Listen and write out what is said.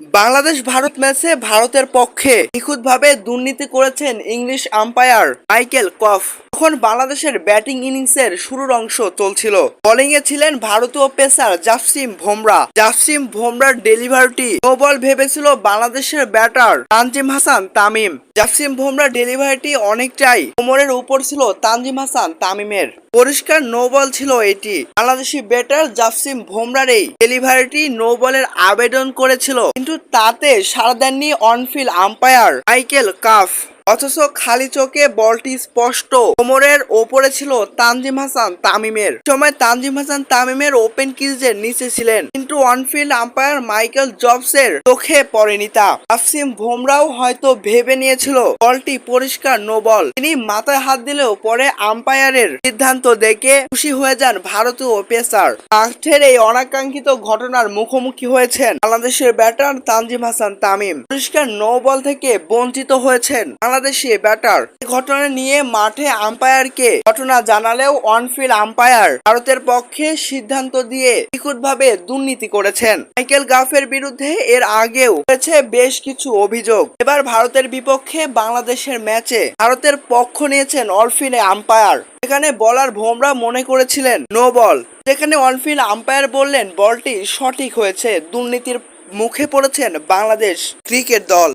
বাংলাদেশ ভারত ম্যাচে ভারতের পক্ষে নিখুঁতভাবে দুর্নীতি করেছেন ইংলিশ আম্পায়ার মাইকেল কফ। তখন বাংলাদেশের ব্যাটিং ইনিংসের শুরুর অংশ চলছিল। বোলিংয়ে ছিলেন ভারতীয় পেসার জাফসিম ভোমরা জাফসিম ভোমরার ডেলিভারিটি নো বল ভেবেছিল বাংলাদেশের ব্যাটার তানজিম হাসান তামিম। জাসিম ভোমরা ডেলিভারিটি অনেকটাই কোমরের উপর ছিল তানজিম হাসান তামিমের। পরিষ্কার নো বল ছিল এটি। বাংলাদেশি ব্যাটার জাফসিম ভোমরার এই ডেলিভারিটি নো বলের আবেদন করেছিল। কিন্তু তাতে সারা দেননি অনফিল আম্পায়ার মাইকেল কাফ। অথচ খালি চোখে বলটি স্পষ্ট। কোমরের ওপরে ছিল তানজিম হাসান তামিমের। সময় তানজিম হাসান তামিমের ওপেন কিজের নিচে ছিলেন, কিন্তু অনফিল্ড আম্পায়ার মাইকেল জবসের চোখে পড়েনি তা। আসিম ভোমরাও হয়তো ভেবে নিয়েছিল, বলটি পরিষ্কার নো বল তিনি মাথায় হাত দিলেও পরে আম্পায়ারের সিদ্ধান্ত দেখে খুশি হয়ে যান ভারতীয় পেসার। মাঠের এই অনাকাঙ্ক্ষিত ঘটনার মুখোমুখি হয়েছেন বাংলাদেশের ব্যাটার তানজিম হাসান তামিম। পরিষ্কার নো বল থেকে বঞ্চিত হয়েছেন বাংলাদেশি ব্যাটার। ঘটনা নিয়ে মাঠে আম্পায়ারকে ঘটনা জানালেও অনফিল্ড আম্পায়ার ভারতের পক্ষে সিদ্ধান্ত দিয়ে নিখুঁতভাবে দুর্নীতি করেছেন। মাইকেল গাফের বিরুদ্ধে এর আগেও হয়েছে বেশ কিছু অভিযোগ। এবার ভারতের বিপক্ষে বাংলাদেশের ম্যাচে ভারতের পক্ষ নিয়েছেন অরফিনে আম্পায়ার। এখানে বলার ভোমরা মনে করেছিলেন, নো বল। যেখানে অনফিল্ড আম্পায়ার বললেন, বলটি সঠিক হয়েছে, দুর্নীতির মুখে পড়েছেন বাংলাদেশ ক্রিকেট দল।